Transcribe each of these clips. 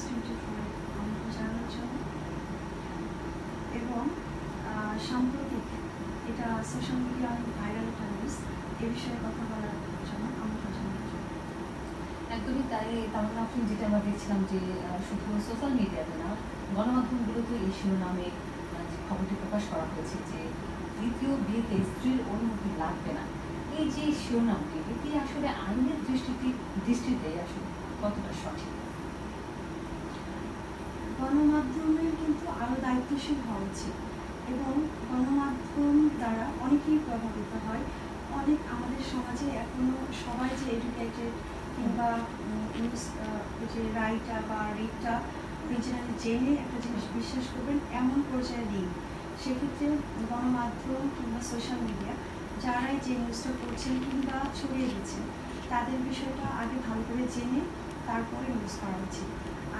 Twenty four এবং সাম্প্রতিক এটা সোশ্যাল মিডিয়া ভাইরাল একটা এ বিষয়ে কথা বলার জন্য আমন্ত্রণ জানানোর একদমই তাই, তাহলে আপনি যেটা আমরা দেখছিলাম যে শুধু সোশ্যাল মিডিয়াতে না গণমাধ্যমগুলোতে এই শিরোনামে যে খবরটি প্রকাশ করা হয়েছে যে, দ্বিতীয় বিয়েতে স্ত্রীর অনুমতি লাগবে না। এই যে শিরোনামটি, এটি আসলে আইনের দৃষ্টিতে দৃষ্টিতে আসলে কতটা সঠিক? গণমাধ্যমের কিন্তু আরও দায়িত্বশীল হওয়া উচিত এবং গণমাধ্যম দ্বারা অনেকেই প্রভাবিত হয়। অনেক আমাদের সমাজে এখনও সবাই যে এডুকেটেড কিংবা যে রাইটার বা রিডটা রিজনালি জেনে একটা জিনিস বিশ্বাস করবেন, এমন পর্যায়ে নেই। সেক্ষেত্রে গণমাধ্যম কিংবা সোশ্যাল মিডিয়া যারাই যে নিউজটা করছেন কিংবা ছড়িয়ে দিচ্ছেন, তাদের বিষয়টা আগে ভালো করে জেনে তারপরে নিউজ করা উচিত।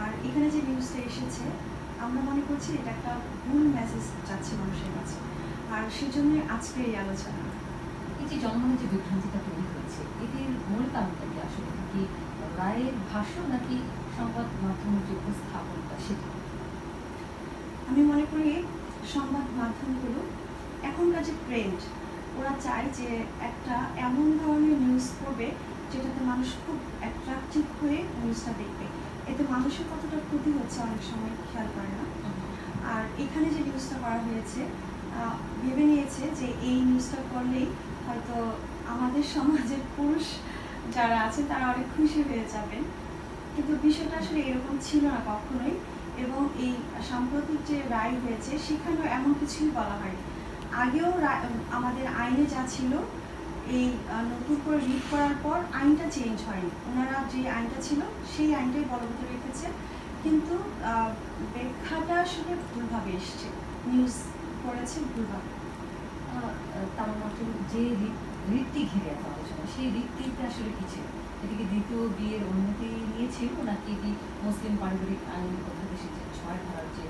আর এখানে যে নিউজটা এসেছে আমরা মনে করছি এটা একটা ভুল মেসেজ যাচ্ছে মানুষের কাছে। আর সেজন্যই আজকে এই আলোচনা। এই যে জন্মনে যে বিভ্রান্তিটা তৈরি হয়েছে এটির মূল কারণটা কি আসলে? কি রায়ের ভাষ্য নাকি সংবাদ মাধ্যমের যে উপস্থাপনটা সেটা? আমি মনে করি সংবাদ মাধ্যমগুলো এখনকার যে ট্রেন্ড ওরা চায় যে একটা এমন ধরনের নিউজ করবে যেটাতে মানুষ খুব অ্যাট্রাকটিভ হয়ে নিউজটা দেখবে। এতে মানুষের কতটা ক্ষতি হচ্ছে অনেক সময় খেয়াল করে না। আর এখানে যে নিউজটা করা হয়েছে ভেবে নিয়েছে যে এই নিউজটা করলেই হয়তো আমাদের সমাজের পুরুষ যারা আছে তারা অনেক খুশি হয়ে যাবেন কিন্তু বিষয়টা আসলে এরকম ছিল না কখনোই এবং এই সাম্প্রতিক যে রায় হয়েছে সেখানেও এমন কিছুই বলা হয়নি। আগেও আমাদের আইনে যা ছিল এই নতুন করে রিড করার পর আইনটা চেঞ্জ হয়নি। ওনারা যে আইনটা ছিল সেই আইনটাই বলবৎ রেখেছে। কিন্তু ব্যাখ্যাটা আসলে ভুলভাবে এসছে। নিউজ করেছে ভুলভাবে। তার মতে যে রীতি ঘিরে এত আলোচনা সেই রিটটিতে আসলে কি ছিল? এটিকে দ্বিতীয় বিয়ের অনুমতি নিয়েছিল নাকি এটি মুসলিম পারিবারিক আইন কথা দেশে যে ছয় ধারার যে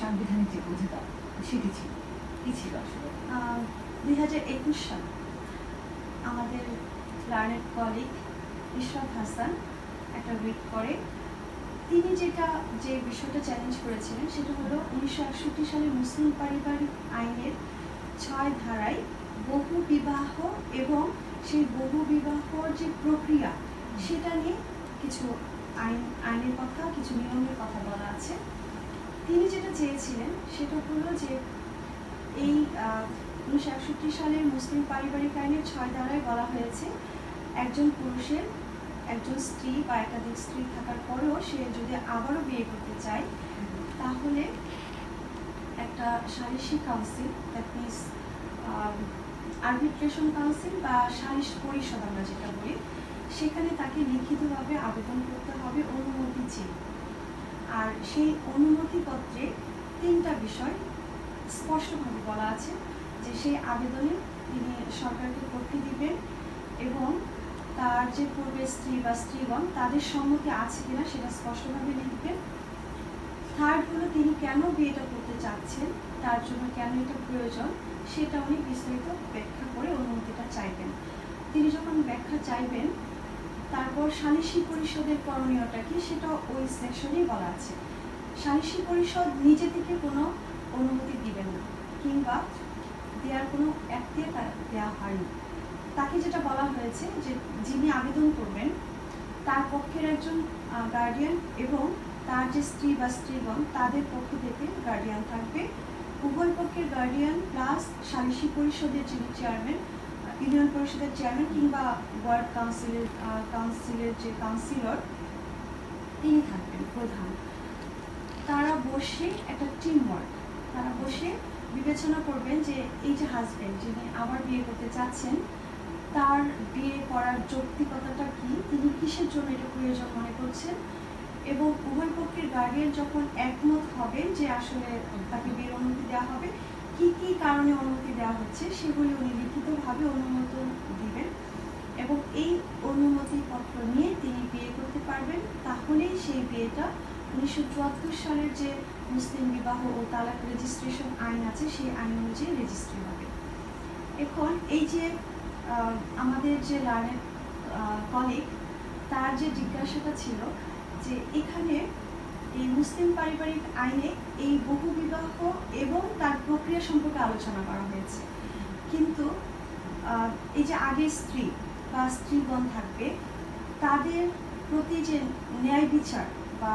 সাংবিধানিক যে বোঝাটা সেটি ছিল? কি ছিল আসলে? দুই হাজার একুশ সাল আমাদের লার্নেড কলিগ ইশরাত হাসান একটা রিট করে। তিনি যেটা, যে বিষয়টা চ্যালেঞ্জ করেছিলেন, সেটা হলো উনিশশো একষট্টি সালে মুসলিম পারিবারিক আইনের ছয় ধারায় বহু বিবাহ এবং সেই বহু বিবাহর যে প্রক্রিয়া, সেটা নিয়ে কিছু আইন, আইনের কথা, কিছু নিয়মের কথা বলা আছে। তিনি যেটা চেয়েছিলেন, সেটা হলো যে এই উনিশশো একষট্টি সালের মুসলিম পারিবারিক আইনের ছয় ধারায় বলা হয়েছে, একজন পুরুষের একজন স্ত্রী বা একাধিক স্ত্রী থাকার পরেও সে যদি আবারও বিয়ে করতে চায়, তাহলে একটা সালিসি council that means arbitration council বা সালিশ পরিষদ আমরা যেটা বলি, সেখানে তাকে লিখিতভাবে আবেদন করতে হবে অনুমতি চেয়ে। আর সেই অনুমতিপত্রে তিনটা বিষয় স্পষ্টভাবে বলা আছে যে সেই আবেদনে তিনি সরকারকে করতে দিবেন এবং তার যে পূর্বের স্ত্রী বা স্ত্রীগণ তাদের সম্মতি আছে কিনা সেটা স্পষ্টভাবে লিখবেন। থার্ড হলো তিনি কেন বিয়েটা করতে চাচ্ছেন, তার জন্য কেন এটা প্রয়োজন, সেটা উনি বিস্তারিত ব্যাখ্যা করে অনুমতিটা চাইবেন। তিনি যখন ব্যাখ্যা চাইবেন, তারপর সালিসি পরিষদের করণীয়টা কি সেটা ওই সেকশনেই বলা আছে। সালিসি পরিষদ নিজে থেকে কোনো অনুমতি দিবেন না, কিংবা দেওয়ার কোনো অ্যাক্টে দেওয়া হয়নি। তাকে যেটা বলা হয়েছে যে যিনি আবেদন করবেন, তার পক্ষের একজন গার্ডিয়ান এবং তার যে স্ত্রী বা স্ত্রীগণ, তাদের পক্ষ থেকে গার্ডিয়ান থাকবে। উভয় পক্ষের গার্ডিয়ান প্লাস সালিসি পরিষদের যিনি চেয়ারম্যান ইউনিয়ন পরিষদের চেয়ারম্যান কিংবা ওয়ার্ড কাউন্সিলের কাউন্সিলের যে কাউন্সিলর তিনি থাকবেন প্রধান। তারা বসে একটা টিম ওয়ার্ক তারা বসে বিবেচনা করবেন যে এই যে হাজব্যান্ড যিনি আবার বিয়ে করতে চাচ্ছেন, তার বিয়ে করার যৌক্তিকতাটা কি? তিনি কিসের জন্য এটা প্রয়োজন মনে করছেন? এবং উভয় পক্ষের গার্ডিয়ান যখন একমত হবেন যে আসলে তাকে বিয়ের অনুমতি দেওয়া হবে, কি কি কারণে অনুমতি দেওয়া হচ্ছে সেগুলি উনি লিখিতভাবে অনুমোদন দিবেন এবং এই অনুমতিপত্র নিয়ে তিনি বিয়ে করতে পারবেন, তাহলেই সেই বিয়েটা উনিশশো চুয়াত্তর সালের যে মুসলিম বিবাহ ও তালাক রেজিস্ট্রেশন আইন আছে, সেই আইন অনুযায়ী রেজিস্ট্রি হবে। এখন এই যে আমাদের যে লার্নের কলিগ তার যে জিজ্ঞাসাটা ছিল যে এখানে এই মুসলিম পারিবারিক আইনে এই বহু বিবাহ এবং তার প্রক্রিয়া সম্পর্কে আলোচনা করা হয়েছে। কিন্তু এই যে আগে স্ত্রী বা স্ত্রীগণ থাকবে, তাদের প্রতি যে ন্যায় বিচার বা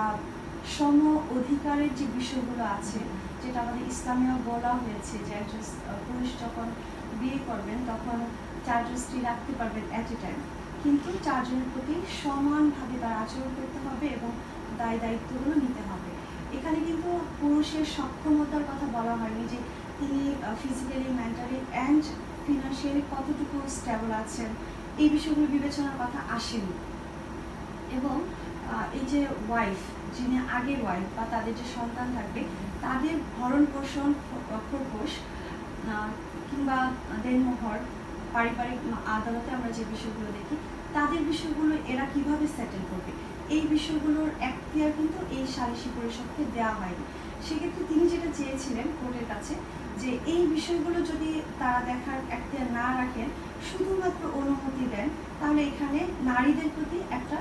সম অধিকারের যে বিষয়গুলো আছে, যেটা আমাদের ইসলামেও বলা হয়েছে যে একজন পুরুষ যখন বিয়ে করবেন, তখন চারজন স্ত্রী রাখতে পারবেন অ্যাট এ টাইম কিন্তু চারজনের প্রতি সমানভাবে তার আচরণ করতে হবে এবং দায় দায়িত্বগুলো নিতে হবে। এখানে কিন্তু পুরুষের সক্ষমতার কথা বলা হয়নি যে তিনি ফিজিক্যালি মেন্টালি অ্যান্ড ফিনান্সিয়ালি কতটুকু স্টেবল আছেন, এই বিষয়গুলো বিবেচনার কথা আসেনি। এবং এই যে ওয়াইফ যিনি আগের ওয়াইফ বা তাদের যে সন্তান থাকবে, তাদের ভরণ পোষণ খোরপোষ কিংবা দেনমোহর পারিবারিক আদালতে আমরা যে বিষয়গুলো দেখি, তাদের বিষয়গুলো এরা কীভাবে সেটেল করবে? এই বিষয়গুলোর এখতিয়ার কিন্তু এই সালিসি পরিষদকে দেওয়া হয়নি। সেক্ষেত্রে তিনি যেটা চেয়েছিলেন কোর্টের কাছে, যে এই বিষয়গুলো যদি তারা দেখার এখতিয়ার না রাখেন, শুধুমাত্র অনুমতি দেন, তাহলে এখানে নারীদের প্রতি একটা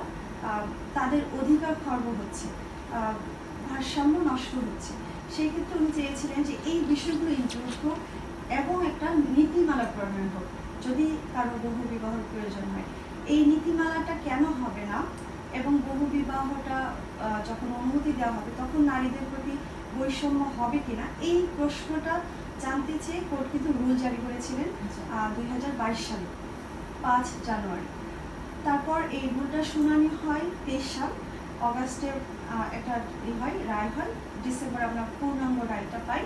তাদের অধিকার খর্ব হচ্ছে ভারসাম্য নষ্ট হচ্ছে। সেই ক্ষেত্রে উনি চেয়েছিলেন যে এই বিষয়গুলো ইনক্লুড হোক এবং একটা নীতিমালা প্রণয়ন হোক, যদি কারও বহু বিবাহের প্রয়োজন হয়। এই নীতিমালাটা কেন হবে না? এবং বহু বিবাহটা যখন অনুমতি দেওয়া হবে, তখন নারীদের প্রতি বৈষম্য হবে কিনা? এই প্রশ্নটা জানতে চেয়ে কোর্ট কিন্তু রুল জারি করেছিলেন দুই হাজার বাইশ সালে, পাঁচ জানুয়ারি। তারপর এই রুলটা শুনানি হয় তেইশ সাল অগাস্টে একটা হয়, রায় হয়, ডিসেম্বর আমরা পূর্ণাঙ্গ রায়টা পাই।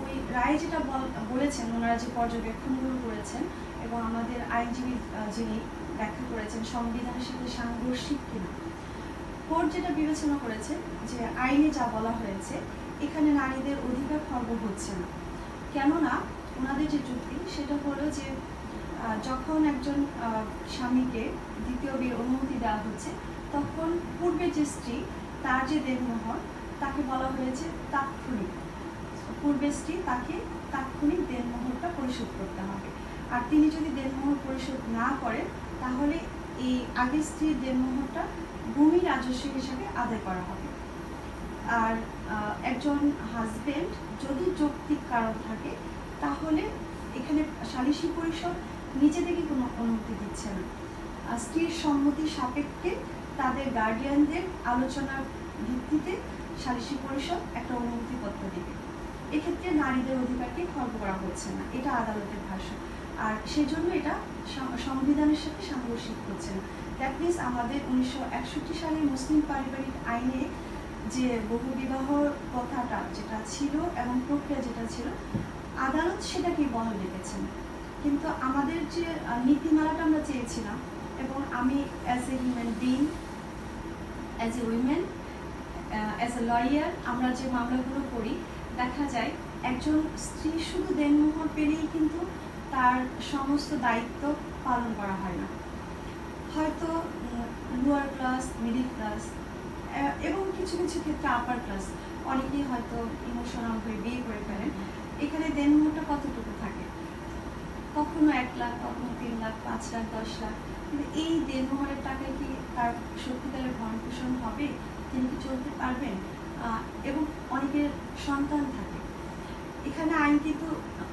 ওই রায় যেটা বল- বলেছেন, ওনারা যে পর্যবেক্ষণগুলো করেছেন এবং আমাদের আইনজীবী যিনি ব্যাখ্যা করেছেন, সংবিধানের সাথে সাংঘর্ষিক কিনা। কোর্ট যেটা বিবেচনা করেছে যে আইনে যা বলা হয়েছে, এখানে নারীদের অধিকার খর্ব হচ্ছে না। কেননা, ওনাদের যে যুক্তি, সেটা হলো যে যখন একজন স্বামীকে দ্বিতীয় বিয়ের অনুমতি দেওয়া হচ্ছে, তখন পূর্বে যে স্ত্রী, তার যে দেনমোহর তাকে বলা হয়েছে তাৎক্ষণিক। পূর্বে স্ত্রী তাকে তাৎক্ষণিক দেনমোহরটা পরিশোধ করতে হবে। আর তিনি যদি দেনমোহর পরিশোধ না করেন, তাহলে এই আগের স্ত্রীর দেনমোহরটা ভূমি রাজস্ব হিসাবে আদায় করা হবে। আর একজন হাজবেন্ড যদি যৌক্তিক কারণ থাকে, তাহলে এখানে সালিসি পরিষদ নিজে থেকে কোনো অনুমতি দিচ্ছে না। আর স্ত্রীর সম্মতি সাপেক্ষে তাদের গার্ডিয়ানদের আলোচনার ভিত্তিতে সালিসি পরিষদ একটা অনুমতিপত্র দেবে। এক্ষেত্রে নারীদের অধিকারকে খর্ব করা হচ্ছে না। এটা আদালতের ভাষা আর সেজন্য এটা সংবিধানের সাথে সাংঘর্ষিক হচ্ছে না। দ্যাট মিনস আমাদের উনিশশো একষট্টি সালে মুসলিম পারিবারিক আইনে যে বহু বিবাহ কথাটা যেটা ছিল এবং প্রক্রিয়া যেটা ছিল, আদালত সেটাকে বহাল রেখেছেন। কিন্তু আমাদের যে নীতিমালাটা আমরা চেয়েছিলাম, এবং আমি as a human being as a women as a lawyer আমরা যে মামলাগুলো করি, দেখা যায় একজন স্ত্রী শুধু দেনমোহর পেলেই কিন্তু তার সমস্ত দায়িত্ব পালন করা হয় না। হয়তো লোয়ার ক্লাস মিডিল ক্লাস এবং কিছু কিছু ক্ষেত্রে আপার ক্লাস অনেকেই হয়তো ইমোশনাল হয়ে বিয়ে করে ফেলেন। এখানে দেনমোহরটা কতটুকু থাকে? কখনো এক লাখ, কখনো তিন লাখ, পাঁচ লাখ, দশ লাখ। কিন্তু এই দেনমোহরের টাকায় কি তার সত্যিকারের ভরণ পোষণ হবে? তিনি কি চলতে পারবেন? এবং অনেকের সন্তান থাকে। এখানে আইন কিন্তু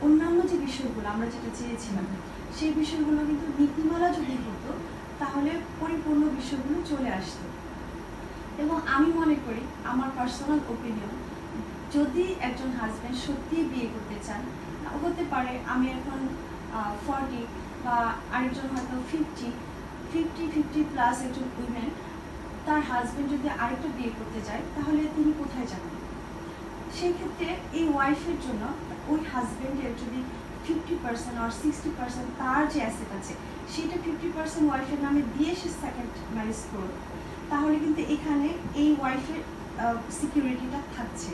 অন্যান্য যে বিষয়গুলো আমরা যেটা চেয়েছিলাম, সেই বিষয়গুলো কিন্তু নীতিমালা যদি হতো, তাহলে পরিপূর্ণ বিষয়গুলো চলে আসতো। এবং আমি মনে করি, আমার পার্সোনাল ওপিনিয়ন যদি একজন হাজব্যান্ড সত্যি বিয়ে করতে চান, হতে পারে আমি এখন ফর্টি বা আরেকজন হয়তো ফিফটি ফিফটি ফিফটি প্লাস একজন উইমেন তার হাজব্যান্ড যদি আরেকটা বিয়ে করতে যায়, তাহলে তিনি কোথায় যাবেন? সেই ক্ষেত্রে এই ওয়াইফের জন্য ওই হাজব্যান্ডের যদি ফিফটি পার্সেন্ট আর সিক্সটি পার্সেন্ট তার যে অ্যাসেট আছে, সেটা ফিফটি পার্সেন্ট ওয়াইফের নামে দিয়ে সে সেকেন্ড ম্যারেজ করবে। তাহলে কিন্তু এখানে এই ওয়াইফের সিকিউরিটিটা থাকছে।